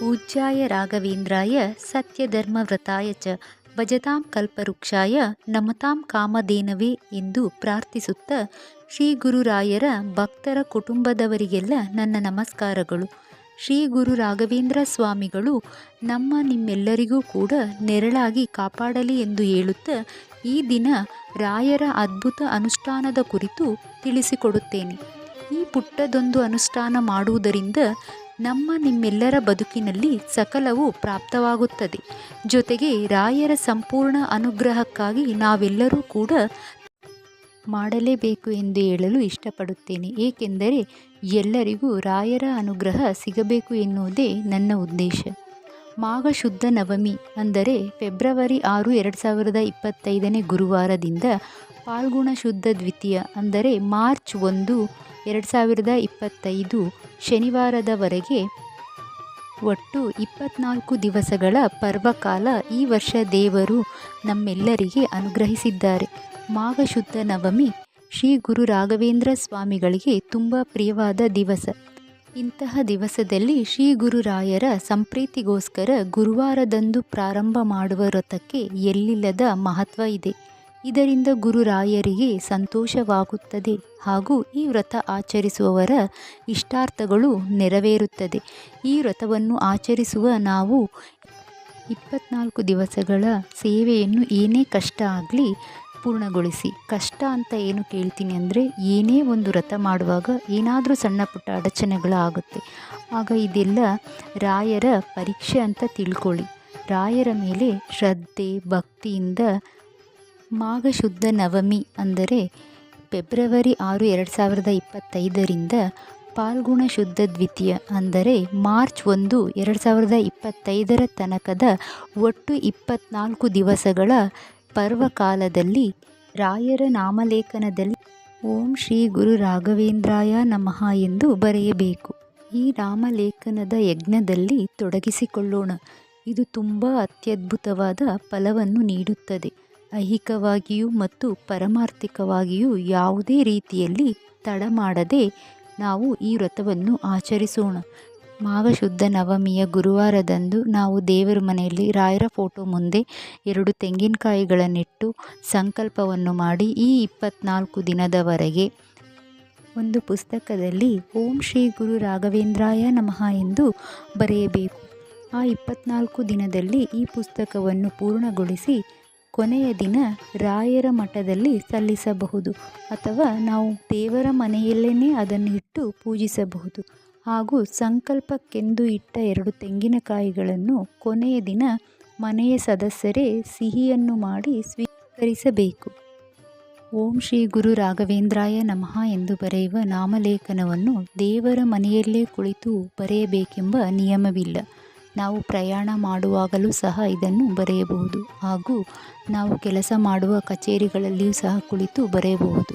ಪೂಜ್ಯಾಯ ರಾಘವೇಂದ್ರಾಯ ಸತ್ಯಧರ್ಮವ್ರತಾಯ ಚ ಭಜತಾಂ ಕಲ್ಪವೃಕ್ಷಾಯ ನಮತಾಂ ಕಾಮಧೇನವೇ ಎಂದು ಪ್ರಾರ್ಥಿಸುತ್ತಾ ಶ್ರೀ ಗುರುರಾಯರ ಭಕ್ತರ ಕುಟುಂಬದವರಿಗೆಲ್ಲ ನನ್ನ ನಮಸ್ಕಾರಗಳು. ಶ್ರೀ ಗುರು ರಾಘವೇಂದ್ರ ಸ್ವಾಮಿಗಳು ನಮ್ಮ ನಿಮ್ಮೆಲ್ಲರಿಗೂ ಕೂಡ ನೆರಳಾಗಿ ಕಾಪಾಡಲಿ ಎಂದು ಹೇಳುತ್ತಾ ಈ ದಿನ ರಾಯರ ಅದ್ಭುತ ಅನುಷ್ಠಾನದ ಕುರಿತು ತಿಳಿಸಿಕೊಡುತ್ತೇನೆ. ಈ ಪುಟ್ಟದೊಂದು ಅನುಷ್ಠಾನ ಮಾಡುವುದರಿಂದ ನಮ್ಮ ನಿಮ್ಮೆಲ್ಲರ ಬದುಕಿನಲ್ಲಿ ಸಕಲವು ಪ್ರಾಪ್ತವಾಗುತ್ತದೆ. ಜೊತೆಗೆ ರಾಯರ ಸಂಪೂರ್ಣ ಅನುಗ್ರಹಕ್ಕಾಗಿ ನಾವೆಲ್ಲರೂ ಕೂಡ ಮಾಡಲೇಬೇಕು ಎಂದು ಹೇಳಲು ಇಷ್ಟಪಡುತ್ತೇನೆ. ಏಕೆಂದರೆ ಎಲ್ಲರಿಗೂ ರಾಯರ ಅನುಗ್ರಹ ಸಿಗಬೇಕು ಎನ್ನುವುದೇ ನನ್ನ ಉದ್ದೇಶ. ಮಾಘ ಶುದ್ಧ ನವಮಿ ಅಂದರೆ ಫೆಬ್ರವರಿ ಆರು ಎರಡು ಸಾವಿರದ ಇಪ್ಪತ್ತೈದನೇ ಗುರುವಾರದಿಂದ ಫಾಲ್ಗುಣ ಶುದ್ಧ ದ್ವಿತೀಯ ಅಂದರೆ ಮಾರ್ಚ್ ಒಂದು ಎರಡು ಸಾವಿರದ ಇಪ್ಪತ್ತೈದು ಶನಿವಾರದವರೆಗೆ ಒಟ್ಟು ಇಪ್ಪತ್ನಾಲ್ಕು ದಿವಸಗಳ ಪರ್ವಕಾಲ ಈ ವರ್ಷ ದೇವರು ನಮ್ಮೆಲ್ಲರಿಗೆ ಅನುಗ್ರಹಿಸಿದ್ದಾರೆ. ಮಾಘ ಶುದ್ಧ ನವಮಿ ಶ್ರೀ ಗುರು ರಾಘವೇಂದ್ರ ಸ್ವಾಮಿಗಳಿಗೆ ತುಂಬ ಪ್ರಿಯವಾದ ದಿವಸ. ಇಂತಹ ದಿವಸದಲ್ಲಿ ಶ್ರೀ ಗುರುರಾಯರ ಸಂಪ್ರೀತಿಗೋಸ್ಕರ ಗುರುವಾರದಂದು ಪ್ರಾರಂಭ ಮಾಡುವ ವ್ರತಕ್ಕೆ ಎಲ್ಲಿಲ್ಲದ ಮಹತ್ವ ಇದೆ. ಇದರಿಂದ ಗುರುರಾಯರಿಗೆ ಸಂತೋಷವಾಗುತ್ತದೆ ಹಾಗೂ ಈ ವ್ರತ ಆಚರಿಸುವವರ ಇಷ್ಟಾರ್ಥಗಳು ನೆರವೇರುತ್ತದೆ. ಈ ವ್ರತವನ್ನು ಆಚರಿಸುವ ನಾವು ಇಪ್ಪತ್ನಾಲ್ಕು ದಿವಸಗಳ ಸೇವೆಯನ್ನು ಏನೇ ಕಷ್ಟ ಆಗಲಿ ಪೂರ್ಣಗೊಳಿಸಿ. ಕಷ್ಟ ಅಂತ ಏನು ಕೇಳ್ತೀನಿ ಅಂದರೆ ಏನೇ ಒಂದು ವ್ರತ ಮಾಡುವಾಗ ಏನಾದರೂ ಸಣ್ಣ ಪುಟ್ಟ ಅಡಚಣೆಗಳು ಆಗುತ್ತೆ ಆಗ ಇದೆಲ್ಲ ರಾಯರ ಪರೀಕ್ಷೆ ಅಂತ ತಿಳ್ಕೊಳ್ಳಿ. ರಾಯರ ಮೇಲೆ ಶ್ರದ್ಧೆ, ಭಕ್ತಿಯಿಂದ ಮಾಘ ಶುದ್ಧ ನವಮಿ ಅಂದರೆ ಫೆಬ್ರವರಿ ಆರು ಎರಡು ಸಾವಿರದ ಇಪ್ಪತ್ತೈದರಿಂದ ಪಾಲ್ಗುಣ ಶುದ್ಧ ದ್ವಿತೀಯ ಅಂದರೆ ಮಾರ್ಚ್ ಒಂದು ಎರಡು ಸಾವಿರದ ಇಪ್ಪತ್ತೈದರ ತನಕದ ಒಟ್ಟು ಇಪ್ಪತ್ನಾಲ್ಕು ದಿವಸಗಳ ಪರ್ವಕಾಲದಲ್ಲಿ ರಾಯರ ನಾಮಲೇಖನದಲ್ಲಿ ಓಂ ಶ್ರೀ ಗುರು ರಾಘವೇಂದ್ರಾಯ ನಮಃ ಎಂದು ಬರೆಯಬೇಕು. ಈ ನಾಮಲೇಖನದ ಯಜ್ಞದಲ್ಲಿ ತೊಡಗಿಸಿಕೊಳ್ಳೋಣ. ಇದು ತುಂಬ ಅತ್ಯದ್ಭುತವಾದ ಫಲವನ್ನು ನೀಡುತ್ತದೆ. ಐಹಿಕವಾಗಿಯೂ ಮತ್ತು ಪರಮಾರ್ಥಿಕವಾಗಿಯೂ ಯಾವುದೇ ರೀತಿಯಲ್ಲಿ ತಡ ಮಾಡದೆ ನಾವು ಈ ವ್ರತವನ್ನು ಆಚರಿಸೋಣ. ಮಾವಶುದ್ಧ ನವಮಿಯ ಗುರುವಾರದಂದು ನಾವು ದೇವರ ಮನೆಯಲ್ಲಿ ರಾಯರ ಫೋಟೋ ಮುಂದೆ ಎರಡು ತೆಂಗಿನಕಾಯಿಗಳನ್ನಿಟ್ಟು ಸಂಕಲ್ಪವನ್ನು ಮಾಡಿ ಈ ಇಪ್ಪತ್ನಾಲ್ಕು ದಿನದವರೆಗೆ ಒಂದು ಪುಸ್ತಕದಲ್ಲಿ ಓಂ ಶ್ರೀ ಗುರು ರಾಘವೇಂದ್ರಾಯ ನಮಃ ಎಂದು ಬರೆಯಬೇಕು. ಆ ಇಪ್ಪತ್ನಾಲ್ಕು ದಿನದಲ್ಲಿ ಈ ಪುಸ್ತಕವನ್ನು ಪೂರ್ಣಗೊಳಿಸಿ ಕೊನೆಯ ದಿನ ರಾಯರ ಮಠದಲ್ಲಿ ಸಲ್ಲಿಸಬಹುದು ಅಥವಾ ನಾವು ದೇವರ ಮನೆಯಲ್ಲೇ ಅದನ್ನು ಇಟ್ಟು ಪೂಜಿಸಬಹುದು. ಹಾಗೂ ಸಂಕಲ್ಪಕ್ಕೆಂದು ಇಟ್ಟ ಎರಡು ತೆಂಗಿನಕಾಯಿಗಳನ್ನು ಕೊನೆಯ ದಿನ ಮನೆಯ ಸದಸ್ಯರೇ ಸಿಹಿಯನ್ನು ಮಾಡಿ ಸ್ವೀಕರಿಸಬೇಕು. ಓಂ ಶ್ರೀ ಗುರು ರಾಘವೇಂದ್ರಾಯ ನಮಃ ಎಂದು ಬರೆಯುವ ನಾಮಲೇಖನವನ್ನು ದೇವರ ಮನೆಯಲ್ಲೇ ಕುಳಿತು ಬರೆಯಬೇಕೆಂಬ ನಿಯಮವಿಲ್ಲ. ನಾವು ಪ್ರಯಾಣ ಮಾಡುವಾಗಲೂ ಸಹ ಇದನ್ನು ಬರೆಯಬಹುದು. ಹಾಗೂ ನಾವು ಕೆಲಸ ಮಾಡುವ ಕಚೇರಿಗಳಲ್ಲಿಯೂ ಸಹ ಕುಳಿತು ಬರೆಯಬಹುದು.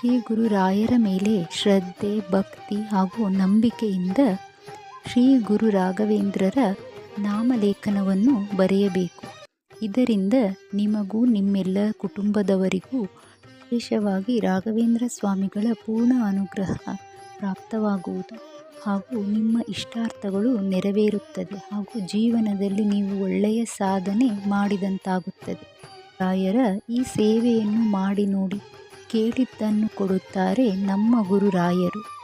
ಶ್ರೀ ಗುರು ರಾಯರ ಮೇಲೆ ಶ್ರದ್ಧೆ, ಭಕ್ತಿ ಹಾಗೂ ನಂಬಿಕೆಯಿಂದ ಶ್ರೀ ಗುರು ರಾಘವೇಂದ್ರರ ನಾಮಲೇಖನವನ್ನು ಬರೆಯಬೇಕು. ಇದರಿಂದ ನಿಮಗೂ ನಿಮ್ಮೆಲ್ಲ ಕುಟುಂಬದವರಿಗೂ ವಿಶೇಷವಾಗಿ ರಾಘವೇಂದ್ರ ಸ್ವಾಮಿಗಳ ಪೂರ್ಣ ಅನುಗ್ರಹ ಪ್ರಾಪ್ತವಾಗುವುದು. ಹಾಗೂ ನಿಮ್ಮ ಇಷ್ಟಾರ್ಥಗಳು ನೆರವೇರುತ್ತದೆ ಹಾಗೂ ಜೀವನದಲ್ಲಿ ನೀವು ಒಳ್ಳೆಯ ಸಾಧನೆ ಮಾಡಿದಂತಾಗುತ್ತದೆ. ರಾಯರ ಈ ಸೇವೆಯನ್ನು ಮಾಡಿ ನೋಡಿ ಕೇಳಿದ್ದನ್ನು ಕೊಡುತ್ತಾರೆ ನಮ್ಮ ಗುರು ರಾಯರು.